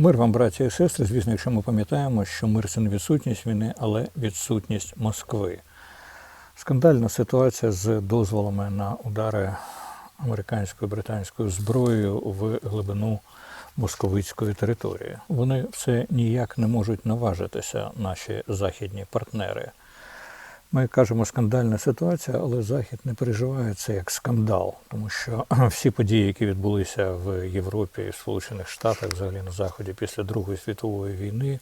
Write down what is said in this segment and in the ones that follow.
Мир вам, браті і сестри, звісно, якщо ми пам'ятаємо, що мир це не відсутність війни, але відсутність Москви. Скандальна ситуація з дозволами на удари американською британською зброєю в глибину московицької території. Вони все ніяк не можуть наважитися, наші західні партнери. Ми кажемо скандальна ситуація, але Захід не переживає це як скандал, тому що всі події, які відбулися в Європі і в Сполучених Штатах, взагалі на Заході після Другої світової війни,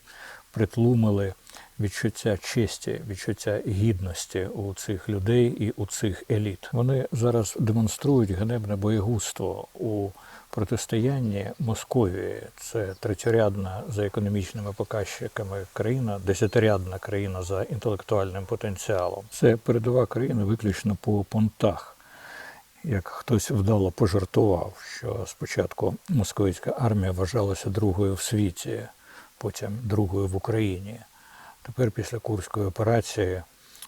притлумили відчуття честі, відчуття гідності у цих людей і у цих еліт. Вони зараз демонструють ганебне боєгузтво у протистоянні Московії. Це третьорядна за економічними показчиками країна, десятирядна країна за інтелектуальним потенціалом. Це передова країна виключно по понтах. Як хтось вдало пожартував, що спочатку московицька армія вважалася другою в світі, потім другою в Україні. Тепер, після Курської операції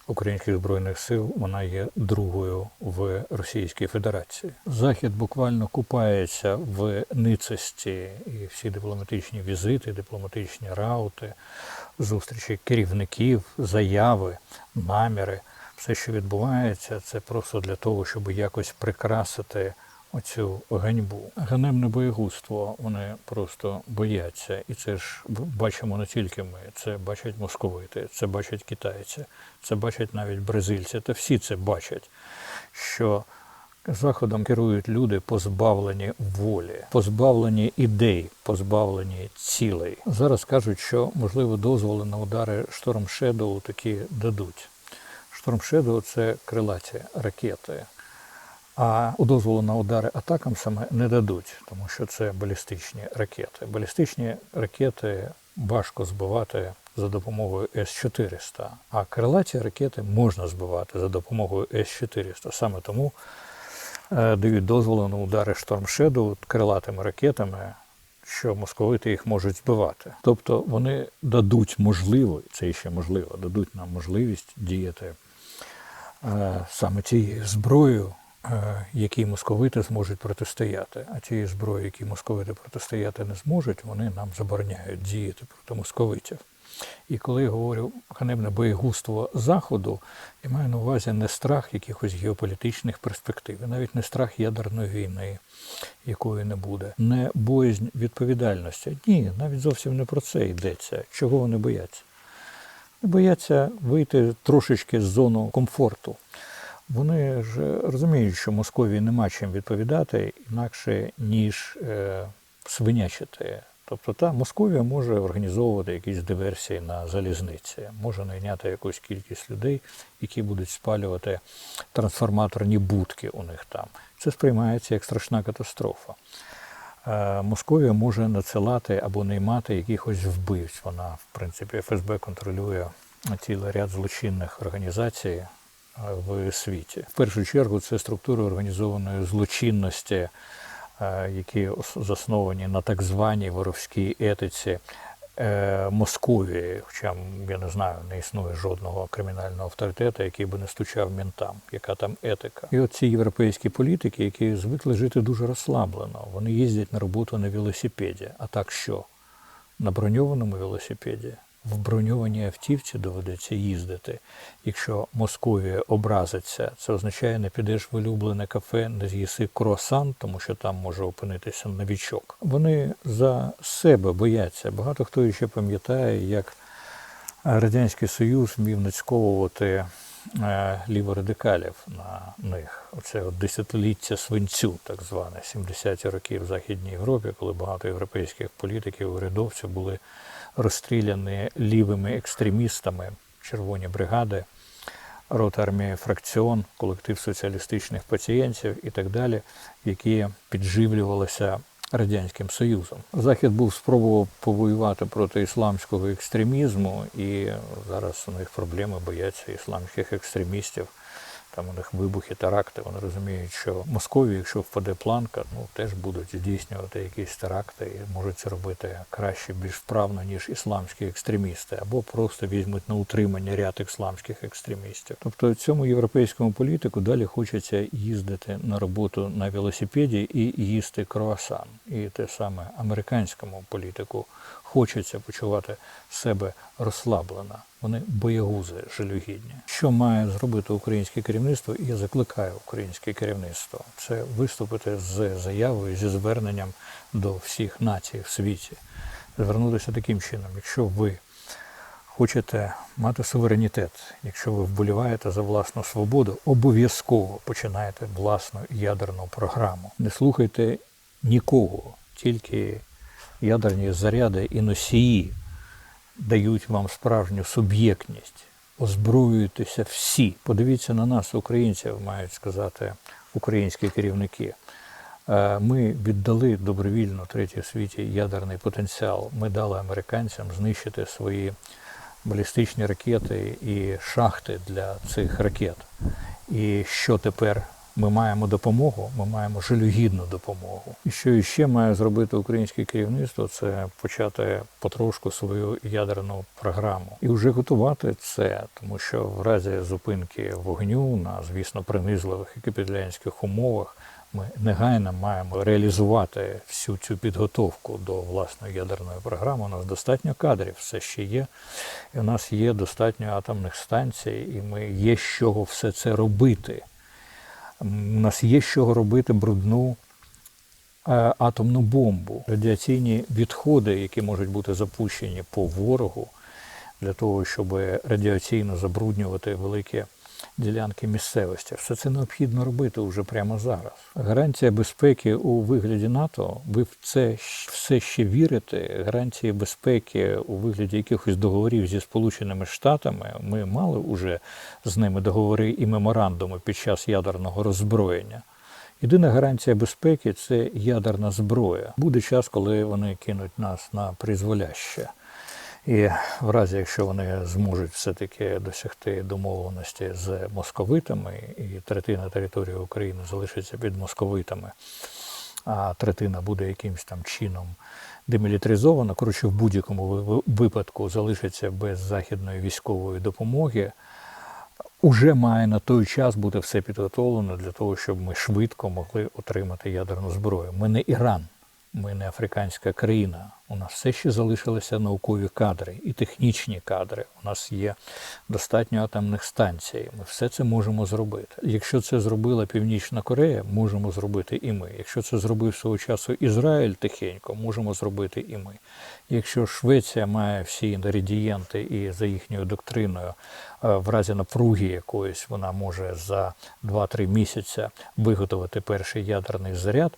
українських збройних сил, вона є другою в Російській Федерації. Захід буквально купається в ницості і всі дипломатичні візити, дипломатичні раути, зустрічі керівників, заяви, наміри. Все, що відбувається, це просто для того, щоб якось прикрасити оцю ганьбу. Ганебне боєгузтво вони просто бояться. І це ж бачимо не тільки ми, це бачать московити, це бачать китайці, це бачать навіть бразильці, та всі це бачать, що Заходом керують люди, позбавлені волі, позбавлені ідей, позбавлені цілей. Зараз кажуть, що можливо дозволи на удари Шторм Шедоу такі дадуть. Шторм Шедоу – це крилаті ракети. А дозволу на удари атакам саме не дадуть, тому що це балістичні ракети. Балістичні ракети важко збивати за допомогою С-400, а крилаті ракети можна збивати за допомогою С-400. Саме тому е, дають дозволи на удари Шторм Шедоу крилатими ракетами, що московити їх можуть збивати. Тобто вони дадуть можливо, це ще можливо, дадуть нам можливість діяти е, саме тією зброєю, якій московити зможуть протистояти. А тієї зброї, які московити протистояти не зможуть, вони нам забороняють діяти проти московитів. І коли я говорю ганебне боєгузтво Заходу, я маю на увазі не страх якихось геополітичних перспектив, навіть не страх ядерної війни, якої не буде, не боязнь відповідальності. Ні, навіть зовсім не про це йдеться. Чого вони бояться? Вони бояться вийти трошечки з зону комфорту. Вони ж розуміють, що Московії нема чим відповідати інакше, ніж е, свинячити. Тобто та Московія може організовувати якісь диверсії на залізниці, може найняти якусь кількість людей, які будуть спалювати трансформаторні будки у них там. Це сприймається як страшна катастрофа. Е, Московія може надсилати або наймати якихось вбивць. Вона, в принципі, ФСБ контролює цілий ряд злочинних організацій в світі. В першу чергу це структури організованої злочинності, е, які засновані на так званій воровській етиці е, Московії. Хоча я не знаю, не існує жодного кримінального авторитету, який би не стучав ментам, яка там етика. І от ці європейські політики, які звикли жити дуже розслаблено, вони їздять на роботу на велосипеді. А так що? На броньованому велосипеді? В броньованій автівці доведеться їздити. Якщо Московія образиться, це означає, не підеш в улюблене кафе, не з'їси круасан, тому що там може опинитися новічок. Вони за себе бояться. Багато хто ще пам'ятає, як Радянський Союз вмів нацьковувати е, ліворадикалів на них. Оце от десятиліття свинцю, так зване, 70-ті роки в Західній Європі, коли багато європейських політиків, урядовців були розстріляні лівими екстремістами, червоні бригади, рота фракціон, колектив соціалістичних пацієнтів і так далі, які підживлювалися Радянським Союзом. Захід був спробував повоювати проти ісламського екстремізму, і зараз у них проблеми бояться ісламських екстремістів. Там у них вибухи, теракти. Вони розуміють, що в Московії, якщо впаде планка, ну теж будуть здійснювати якісь теракти і можуть це робити краще, більш вправно, ніж ісламські екстремісти, або просто візьмуть на утримання ряд ісламських екстремістів. Тобто цьому європейському політику далі хочеться їздити на роботу на велосипеді і їсти круасан. І те саме американському політику хочеться почувати себе розслаблено. Вони боягузи жалюгідні. Що має зробити українське керівництво? І я закликаю українське керівництво це виступити з заявою зі зверненням до всіх націй в світі. Звернутися таким чином, якщо ви хочете мати суверенітет, якщо ви вболіваєте за власну свободу, обов'язково починайте власну ядерну програму. Не слухайте нікого, тільки ядерні заряди і носії дають вам справжню суб'єктність. Озброюйтеся всі. Подивіться на нас, українців, мають сказати українські керівники. Е, Ми віддали добровільно третій світі ядерний потенціал. Ми дали американцям знищити свої балістичні ракети і шахти для цих ракет. І що тепер? Ми маємо допомогу, ми маємо жалюгідну допомогу. І що іще має зробити українське керівництво, це почати потрошку свою ядерну програму і вже готувати це, тому що в разі зупинки вогню на звісно принизливих і капітулянських умовах ми негайно маємо реалізувати всю цю підготовку до власної ядерної програми. У нас достатньо кадрів, все ще є. І у нас є достатньо атомних станцій, і ми є з чого все це робити. У нас є з чого робити брудну е, атомну бомбу, радіаційні відходи, які можуть бути запущені по ворогу, для того, щоб радіаційно забруднювати великі ділянки місцевості. Все це необхідно робити вже прямо зараз. Гарантія безпеки у вигляді НАТО. Ви в це все ще вірите? Гарантії безпеки у вигляді якихось договорів зі Сполученими Штатами. Ми мали вже з ними договори і меморандуми під час ядерного роззброєння. Єдина гарантія безпеки це ядерна зброя. Буде час, коли вони кинуть нас на призволяще. І в разі, якщо вони зможуть все-таки досягти домовленості з московитами, і третина території України залишиться під московитами, а третина буде якимось там чином демілітаризована, коротше, в будь-якому випадку залишиться без західної військової допомоги, уже має на той час бути все підготовлено для того, щоб ми швидко могли отримати ядерну зброю. Ми не Іран, ми не африканська країна. У нас все ще залишилися наукові кадри і технічні кадри. У нас є достатньо атомних станцій. Ми все це можемо зробити. Якщо це зробила Північна Корея, можемо зробити і ми. Якщо це зробив свого часу Ізраїль тихенько, можемо зробити і ми. Якщо Швеція має всі інгредієнти і за їхньою доктриною, е, в разі напруги якоїсь вона може за 2-3 місяці виготовити перший ядерний заряд,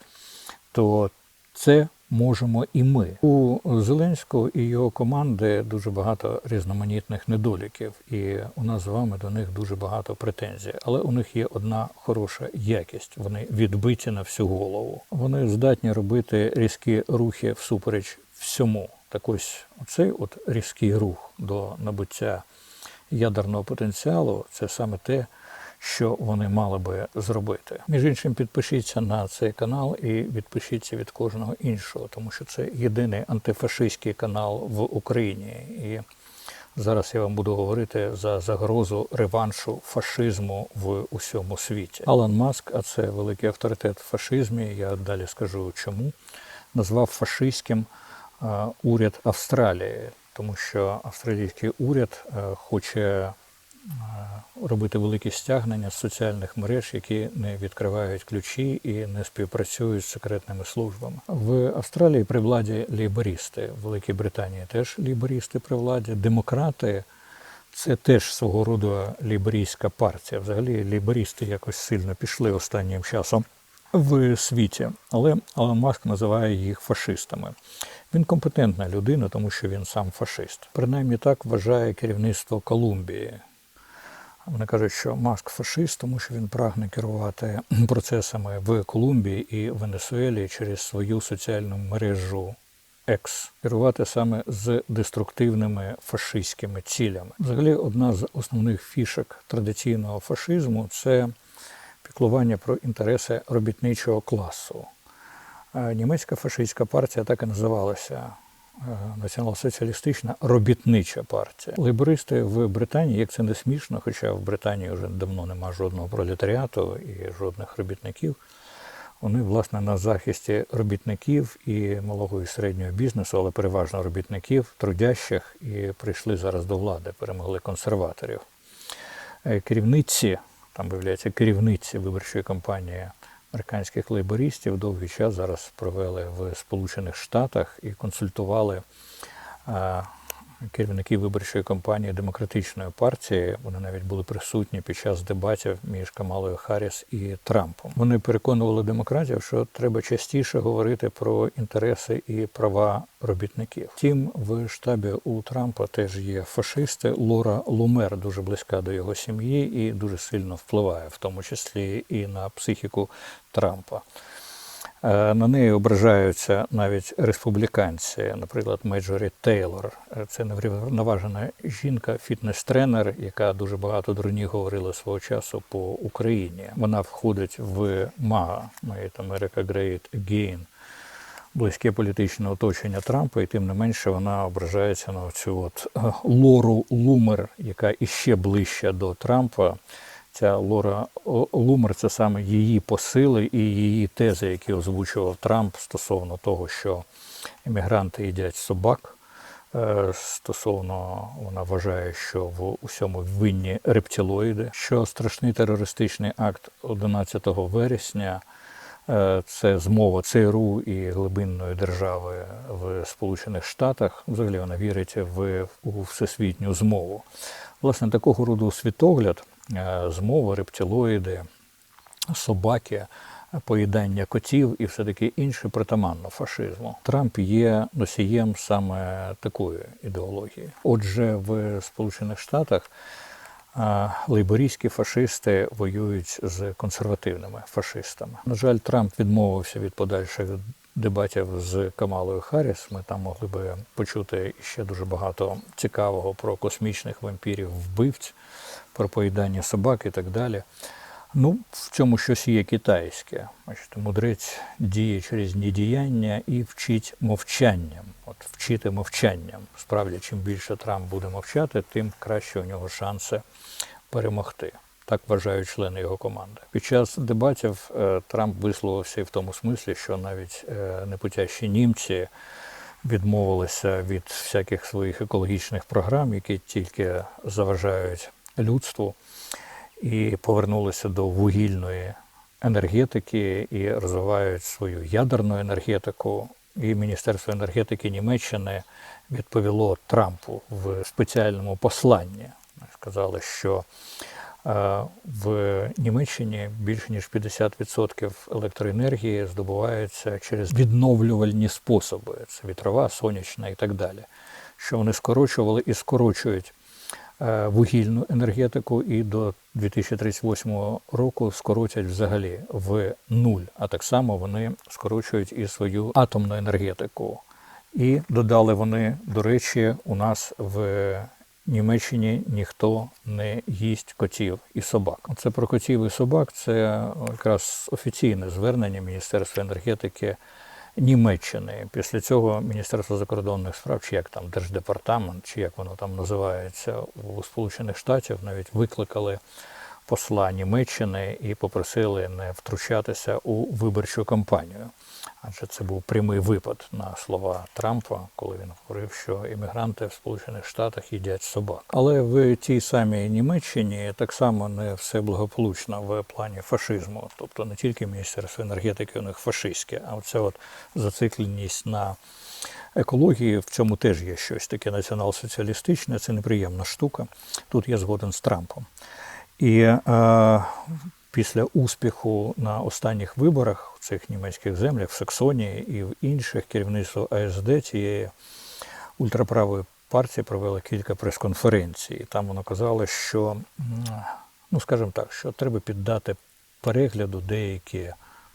то це можемо і ми. У Зеленського і його команди дуже багато різноманітних недоліків, і у нас з вами до них дуже багато претензій. Але у них є одна хороша якість. Вони відбиті на всю голову. Вони здатні робити різкі рухи всупереч всьому. Так ось оцей от різкий рух до набуття ядерного потенціалу це саме те, що вони мали би зробити. Між іншим, підпишіться на цей канал і відпишіться від кожного іншого, тому що це єдиний антифашистський канал в Україні. І зараз я вам буду говорити за загрозу реваншу фашизму в усьому світі. Алан Маск, а це великий авторитет в фашизмі. Я далі скажу чому. Назвав фашистським е, уряд Австралії, тому що австралійський уряд е, хоче робити великі стягнення з соціальних мереж, які не відкривають ключі і не співпрацюють з секретними службами. В Австралії при владі лейбористи, в Великій Британії теж лейбористи при владі, демократи. Це теж свого роду лейбористська партія. Взагалі лейбористи якось сильно пішли останнім часом в світі, але Алан Маск називає їх фашистами. Він компетентна людина, тому що він сам фашист. Принаймні так вважає керівництво Колумбії. Вони кажуть, що Маск фашист, тому що він прагне керувати процесами в Колумбії і Венесуелі через свою соціальну мережу екс, керувати саме з деструктивними фашистськими цілями. Взагалі, одна з основних фішок традиційного фашизму це піклування про інтереси робітничого класу. Е, Німецька фашистська партія так і називалася націонал-соціалістична робітнича партія. Лейбористи в Британії, як це не смішно, хоча в Британії вже давно нема жодного пролетаріату і жодних робітників. Вони, власне, на захисті робітників і малого і середнього бізнесу, але переважно робітників, трудящих, і прийшли зараз до влади, перемогли консерваторів. Е, Керівниці, там виявляється, керівниці виборчої кампанії американських лейбористів довгий час зараз провели в Сполучених Штатах і консультували керівників виборчої кампанії демократичної партії. Вони навіть були присутні під час дебатів між Камалою Харріс і Трампом. Вони переконували демократів, що треба частіше говорити про інтереси і права робітників. Втім, в штабі у Трампа теж є фашисти. Лора Лумер дуже близька до його сім'ї і дуже сильно впливає, в тому числі і на психіку Трампа. Е, На неї ображаються навіть республіканці, наприклад, Мейджорі Тейлор. Е, Це неврівноважена жінка, фітнес-тренер, яка дуже багато дурні говорила свого часу по Україні. Вона входить в МАГА, America Great Again, близьке політичне оточення Трампа, і тим не менше вона ображається на цю от е, Лору Лумер, яка іще ближча до Трампа. Ця Лора Лумер це саме її посили і її тези, які озвучував Трамп стосовно того, що емігранти їдять собак. Е, Стосовно вона вважає, що в усьому винні рептилоїди, що страшний терористичний акт 11 вересня е, це змова ЦРУ і глибинної держави в Сполучених Штатах. Взагалі вона вірить в у всесвітню змову. Власне, такого роду світогляд, е, змова, рептилоїди, собаки, поїдання котів і все таки інше притаманно фашизму. Трамп є носієм саме такої ідеології. Отже, в Сполучених Штатах а, лейбористські фашисти воюють з консервативними фашистами. На жаль, Трамп відмовився від подальших дебатів з Камалою Харріс. Ми там могли би почути ще дуже багато цікавого про космічних вампірів, вбивць, про поїдання собак і так далі. Ну, в цьому щось є китайське. Бачите, мудрець діє через недіяння і вчить мовчанням. От вчити мовчанням. Справді, чим більше Трамп буде мовчати, тим краще у нього шанси перемогти. Так вважають члени його команди. Під час дебатів е, Трамп висловився і в тому смислі, що навіть е, непутящі німці відмовилися від всяких своїх екологічних програм, які тільки заважають людству і повернулися до вугільної енергетики і розвивають свою ядерну енергетику. І Міністерство енергетики Німеччини відповіло Трампу в спеціальному посланні. Сказали, що е, в Німеччині більше ніж 50% електроенергії здобувається через відновлювальні способи: це вітрова, сонячна і так далі. Що вони скорочували і скорочують вугільну енергетику і до 2038 року скоротять взагалі в нуль. А так само вони скорочують і свою атомну енергетику. І додали вони, до речі, у нас в Німеччині ніхто не їсть котів і собак. Це про котів і собак це якраз офіційне звернення Міністерства енергетики Німеччини. Після цього Міністерство закордонних справ, чи як там Держдепартамент, чи як воно там називається у Сполучених Штатів, навіть викликали посла Німеччини і попросили не втручатися у виборчу кампанію. Адже це був прямий випад на слова Трампа, коли він говорив, що іммігранти в Сполучених Штатах їдять собак. Але в тій самій Німеччині так само не все благополучно в плані фашизму. Тобто не тільки Міністерство енергетики у них фашистське, а оця от зацикленість на екології в цьому теж є щось таке націонал-соціалістичне, це неприємна штука. Тут я згоден з Трампом. І е, після успіху на останніх виборах в цих німецьких землях, в Саксонії і в інших керівництво АСД цієї ультраправої партії провело кілька прес-конференцій. Там воно казало, що, ну скажімо так, що треба піддати перегляду деякі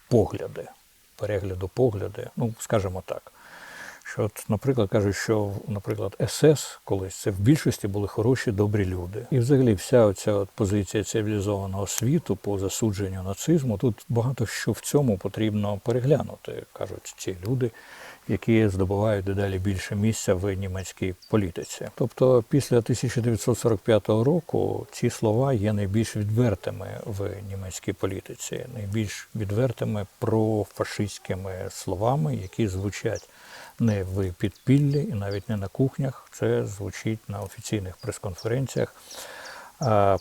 погляди. Перегляду погляди, ну скажімо так, Що, от, наприклад, кажуть, що, наприклад, СС колись це в більшості були хороші, добрі люди. І взагалі вся от позиція цивілізованого світу по засудженню нацизму, тут багато що в цьому потрібно переглянути, кажуть ці люди, які здобувають дедалі більше місця в німецькій політиці. Тобто, після 1945 року ці слова є найбільш відвертими в німецькій політиці, найбільш відвертими профашистськими словами, які звучать не в підпіллі і навіть не на кухнях. Це звучить на офіційних прес-конференціях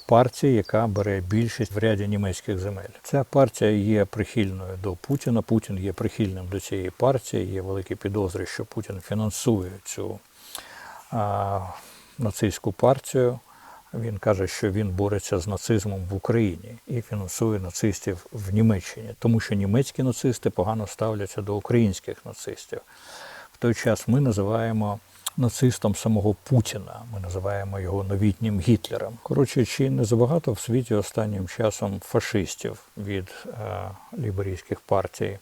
партії, яка бере більшість в ряді німецьких земель. Ця партія є прихильною до Путіна. Путін є прихильним до цієї партії. Є великі підозри, що Путін фінансує цю а, нацистську партію. Він каже, що він бореться з нацизмом в Україні і фінансує нацистів в Німеччині, тому що німецькі нацисти погано ставляться до українських нацистів. В той час ми називаємо нацистом самого Путіна. Ми називаємо його новітнім Гітлером. Коротше, чи не забагато в світі останнім часом фашистів від е, ліберійських партій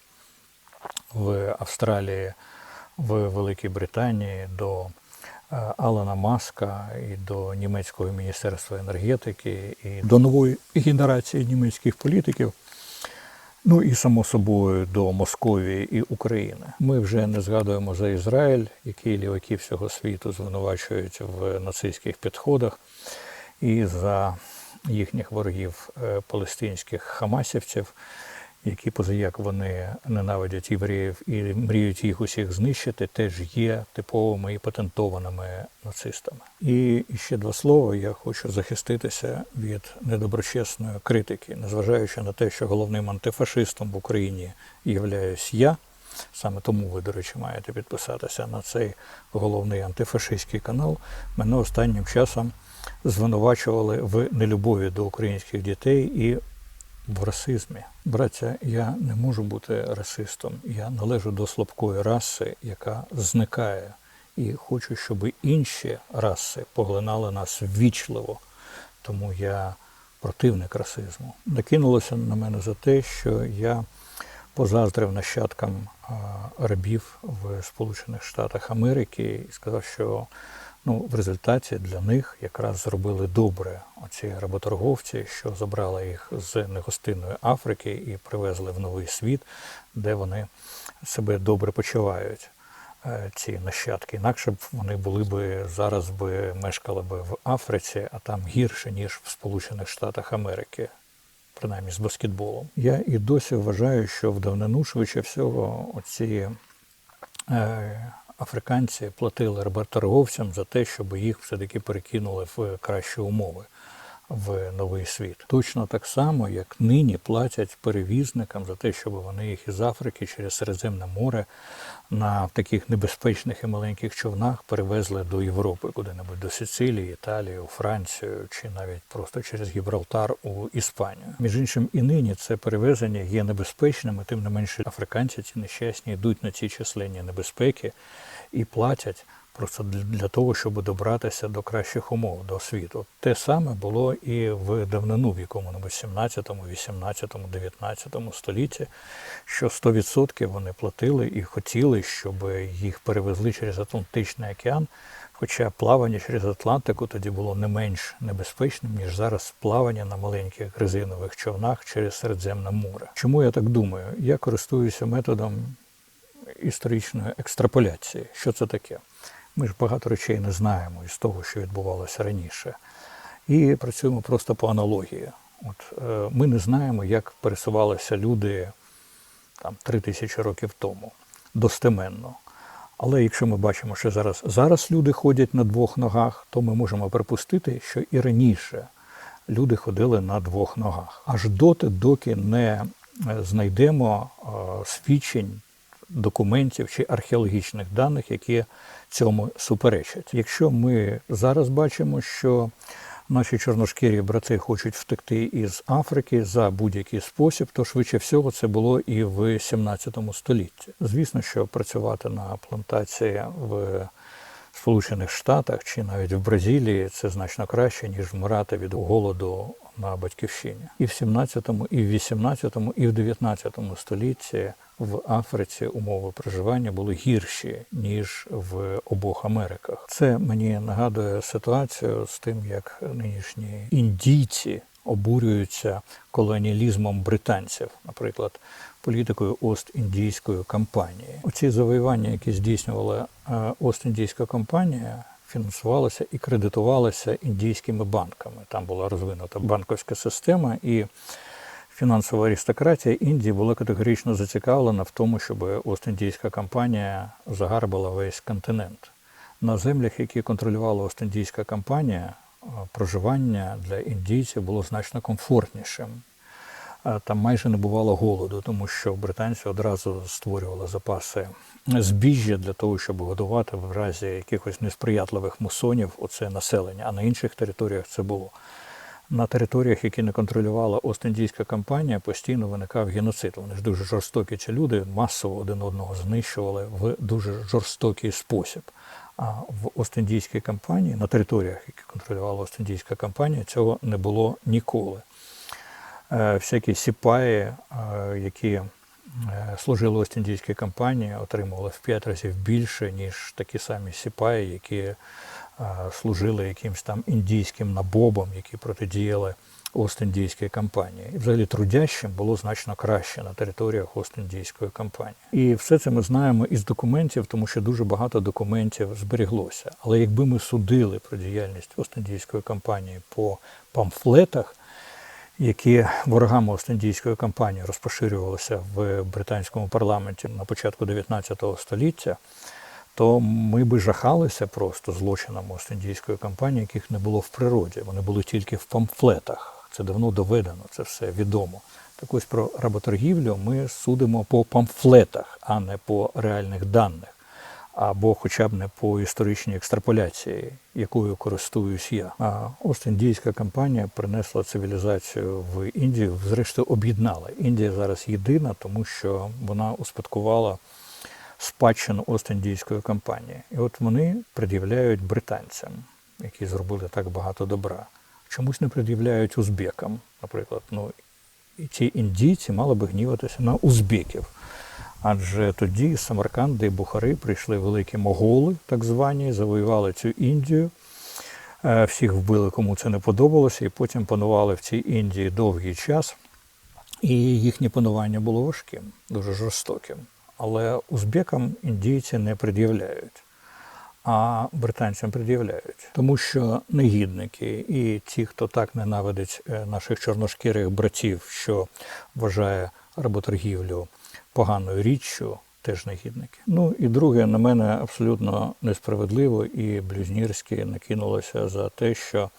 в Австралії, в Великій Британії до е, Алана Маска і до німецького міністерства енергетики і до нової генерації німецьких політиків. Ну і само собою до Московії і України. Ми вже не згадуємо за Ізраїль, який ліваки всього світу звинувачують в нацистських підходах, і за їхніх ворогів е, палестинських хамасівців, які позаяк вони ненавидять євреїв і мріють їх усіх знищити, теж є типовими і патентованими нацистами. І ще два слова. Я хочу захиститися від недоброчесної критики, незважаючи на те, що головним антифашистом в Україні являюсь я. Саме тому ви, до речі, маєте підписатися на цей головний антифашистський канал. Мене останнім часом звинувачували в нелюбові до українських дітей і в расизмі. Браття, я не можу бути расистом. Я належу до слабкої раси, яка зникає. І хочу, щоб інші раси поглинали нас ввічливо. Тому я противник расизму. Накинулося на мене за те, що я позаздрив нащадкам рабів в Сполучених Штатах Америки і сказав, що ну, в результаті для них якраз зробили добре оці работорговці, що забрали їх з негостинної Африки і привезли в новий світ, де вони себе добре почувають. е, Ці нащадки, інакше б вони були би зараз би мешкали би в Африці, а там гірше ніж в Сполучених Штатах Америки, принаймні з баскетболом. Я і досі вважаю, що в давнину швидше всього оці е, африканці платили работорговцям за те, щоб їх все-таки перекинули в кращі умови в новий світ. Точно так само, як нині платять перевізникам за те, щоб вони їх із Африки через Середземне море на таких небезпечних і маленьких човнах перевезли до Європи, куди-небудь до Сицилії, Італії, у Францію чи навіть просто через Гібралтар у Іспанію. Між іншим, і нині це перевезення є небезпечними, тим не менше африканці ці нещасні йдуть на ці численні небезпеки і платять просто для того, щоб добратися до кращих умов, до світу. Те саме було і в давнину, в якому-небудь 17, 18, 19 столітті, що 100% вони платили і хотіли, щоб їх перевезли через Атлантичний океан. Хоча плавання через Атлантику тоді було не менш небезпечним, ніж зараз плавання на маленьких резинових човнах через Середземне море. Чому я так думаю? Я користуюся методом історичної екстраполяції. Що це таке? Ми ж багато речей не знаємо із того, що відбувалося раніше. І працюємо просто по аналогії. От, е, ми не знаємо, як пересувалися люди там, три тисячі років тому, достеменно. Але якщо ми бачимо, що зараз, зараз люди ходять на двох ногах, то ми можемо припустити, що і раніше люди ходили на двох ногах. Аж доти, доки не е, знайдемо е, свідчень документів чи археологічних даних, які цьому суперечать. Якщо ми зараз бачимо, що наші чорношкірі брати хочуть втекти із Африки за будь-який спосіб, то швидше всього це було і в 17 столітті. Звісно, що працювати на плантації в Сполучених Штатах чи навіть в Бразилії це значно краще, ніж вмирати від голоду на батьківщині. І в 17, і в 18, і в 19 столітті в Африці умови проживання були гірші, ніж в обох Америках. Це мені нагадує ситуацію з тим, як нинішні індійці обурюються колоніалізмом британців, наприклад, політикою Ост-індійської компанії. Оці завоювання, які здійснювала е, Ост-індійська компанія, фінансувалися і кредитувалися індійськими банками. Там була розвинута банківська система і фінансова аристократія Індії була категорично зацікавлена в тому, щоб Ост-Індійська компанія загарбала весь континент. На землях, які контролювала Ост-Індійська компанія, е, проживання для індійців було значно комфортнішим. Там майже не бувало голоду, тому що британці одразу створювали запаси збіжжя для того, щоб годувати в разі якихось несприятливих мусонів оце населення. А на інших територіях це було. На територіях, які не контролювала Ост-Індійська компанія, постійно виникав геноцид. Вони ж дуже жорстокі ці люди, масово один одного знищували в дуже жорстокий спосіб. А в Ост-Індійській компанії, на територіях, які контролювала Ост-Індійська компанія, цього не було ніколи. Е, Всякі сіпаї, е, які е, служили Ост-Індійській компанії, отримували в п'ять разів більше, ніж такі самі сіпаї, які служили якимсь там індійським набобам, які протидіяли Ост-Індійській компанії. І взагалі трудящим було значно краще на територіях Ост-Індійської компанії. І все це ми знаємо із документів, тому що дуже багато документів зберіглося. Але якби ми судили про діяльність Ост-Індійської компанії по памфлетах, які ворогами Ост-Індійської компанії розпоширювалися в британському парламенті на початку 19 століття, то ми би жахалися просто злочинами Ост-Індійської компанії, яких не було в природі. Вони були тільки в памфлетах. Це давно доведено, це все відомо. Так ось про работоргівлю ми судимо по памфлетах, а не по реальних даних, або хоча б не по історичній екстраполяції, якою користуюсь я. А Ост-Індійська компанія принесла цивілізацію в Індію, зрештою об'єднала. Індія зараз єдина, тому що вона успадкувала спадщину Ост-Індійської компанії. І от вони пред'являють британцям, які зробили так багато добра. Чомусь не пред'являють узбекам, наприклад. Ну, і ці індійці мали би гніватися на узбеків. Адже тоді з Самарканди і Бухари прийшли великі моголи, так звані, завоювали цю Індію. Е, Всіх вбили, кому це не подобалося, і потім панували в цій Індії довгий час. І їхнє панування було важким, дуже жорстоким. Але узбекам індійці не пред'являють, а британцям пред'являють. Тому що негідники і ті, хто так ненавидить е, наших чорношкірих братів, що вважає работоргівлю поганою річчю, теж негідники. Ну і друге, на мене абсолютно несправедливо і блюзнірськи накинулося за те, що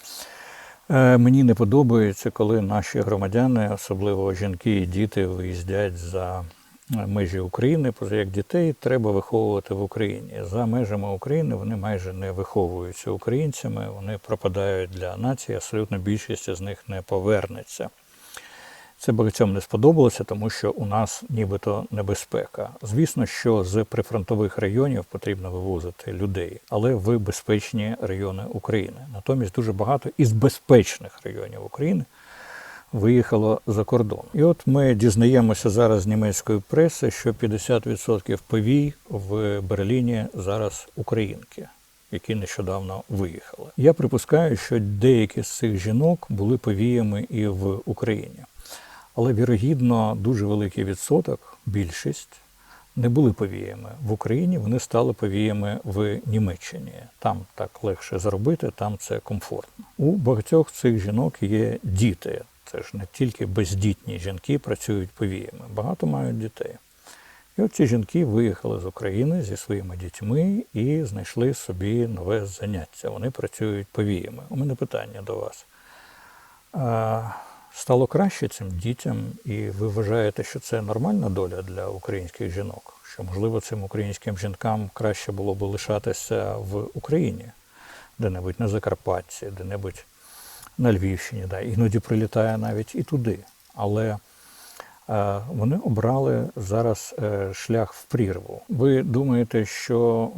Е, Мені не подобається, коли наші громадяни, особливо жінки і діти, виїздять за межі України, як дітей треба виховувати в Україні. За межами України вони майже не виховуються українцями, вони пропадають для нації, абсолютно більшість з них не повернеться. Це багатьом не сподобалося, тому що у нас нібито небезпека. Звісно, що з прифронтових районів потрібно вивозити людей, але в безпечні райони України. Натомість дуже багато із безпечних районів України виїхало за кордон. І от ми дізнаємося зараз з німецької преси, що 50% повій в Берліні зараз українки. Які нещодавно виїхали. Я припускаю, що деякі з цих жінок були повіями і в Україні. Але вірогідно дуже великий відсоток, більшість, не були повіями в Україні, вони стали повіями в Німеччині. Там так легше заробити, там це комфортно. У багатьох цих жінок є діти. Це ж не тільки бездітні жінки працюють повіями, багато мають дітей. І от ці жінки виїхали з України зі своїми дітьми і знайшли собі нове заняття. Вони працюють повіями. У мене питання до вас. А, стало краще цим дітям, і ви вважаєте, що це нормальна доля для українських жінок? Що, можливо, цим українським жінкам краще було б лишатися в Україні, де-небудь на Закарпатті, де-небудь на Львівщині, да, іноді прилітає навіть і туди. Але е, вони обрали зараз е, шлях в прірву. Ви думаєте, що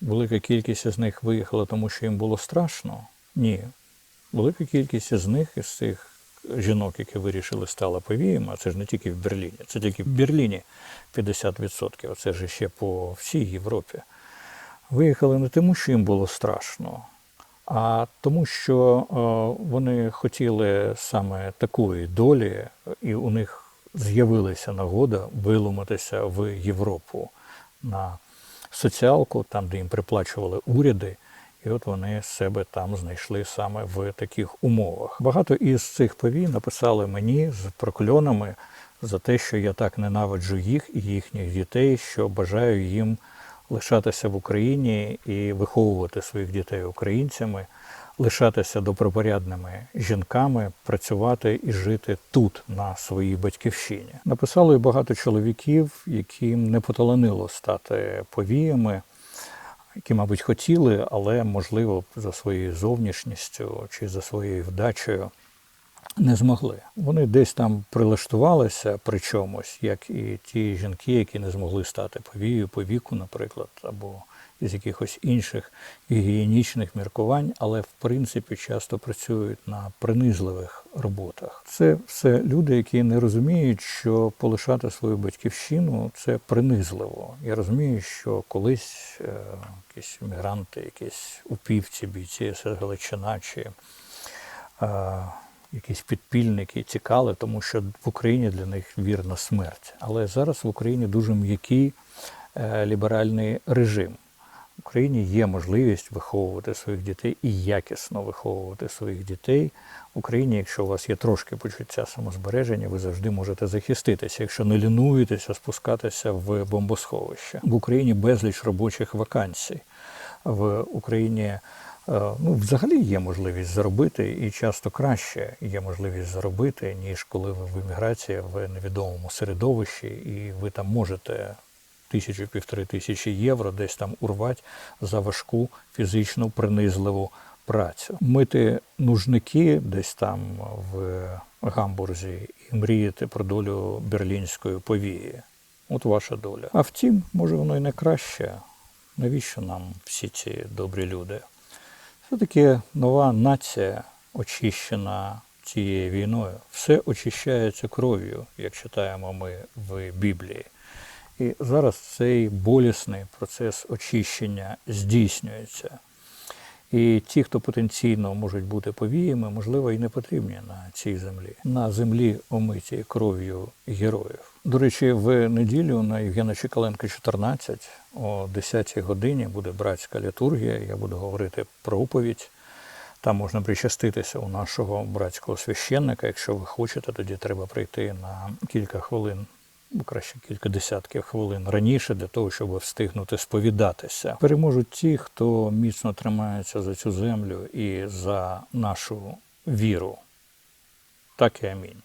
велика кількість з них виїхала, тому що їм було страшно? Ні. Велика кількість з них із цих жінок, які вирішили стали повіями, а це ж не тільки в Берліні, це тільки в Берліні 50%, а це ж ще по всій Європі. Виїхали не тому, що їм було страшно, а тому, що е, вони хотіли саме такої долі, і у них з'явилася нагода виломатися в Європу на соціалку, там, де їм приплачували уряди. І от вони себе там знайшли саме в таких умовах. Багато із цих повій написали мені з прокльонами за те, що я так ненавиджу їх і їхніх дітей, що бажаю їм лишатися в Україні і виховувати своїх дітей українцями, лишатися добропорядними жінками, працювати і жити тут, на своїй батьківщині. Написали багато чоловіків, яким не поталанило стати повіями які, мабуть, хотіли, але, можливо, за своєю зовнішністю чи за своєю вдачею не змогли. Вони десь там прилаштувалися при чомусь, як і ті жінки, які не змогли стати повією по віку, наприклад, або із якихось інших гігієнічних міркувань, але в принципі часто працюють на принизливих роботах. Це все люди, які не розуміють, що полишати свою батьківщину це принизливо. Я розумію, що колись е, якісь мігранти, якісь упівці, бійці СС Галичина чи е, якісь підпільники тікали, тому що в Україні для них вірна смерть. Але зараз в Україні дуже м'який е, ліберальний режим. В Україні є можливість виховувати своїх дітей і якісно виховувати своїх дітей. В Україні, якщо у вас є трошки почуття самозбереження, ви завжди можете захиститися, якщо не лінуєтеся спускатися в бомбосховище. В Україні безліч робочих вакансій. В Україні ну, взагалі є можливість заробити, і часто краще є можливість заробити, ніж коли ви в еміграції в невідомому середовищі, і ви там можете тисячу півтори тисячі євро десь там урвати за важку фізичну принизливу працю. Мити нужники десь там в Гамбурзі і мріяти про долю берлінської повії. От ваша доля. А втім, може воно і не краще. Навіщо нам всі ці добрі люди? Все-таки нова нація очищена цією війною. Все очищається кров'ю, як читаємо ми в Біблії. І зараз цей болісний процес очищення здійснюється. І ті, хто потенційно можуть бути повіями, можливо, і не потрібні на цій землі, на землі омитій кров'ю героїв. До речі, в неділю на Євгена Чекаленка 14 о 10 годині буде братська літургія. Я буду говорити проповідь. Там можна причаститися у нашого братського священника. Якщо ви хочете, тоді треба прийти на кілька хвилин Ну, краще кілька десятків хвилин раніше, для того, щоб встигнути сповідатися. Переможуть ті, хто міцно тримається за цю землю і за нашу віру. Так і амінь.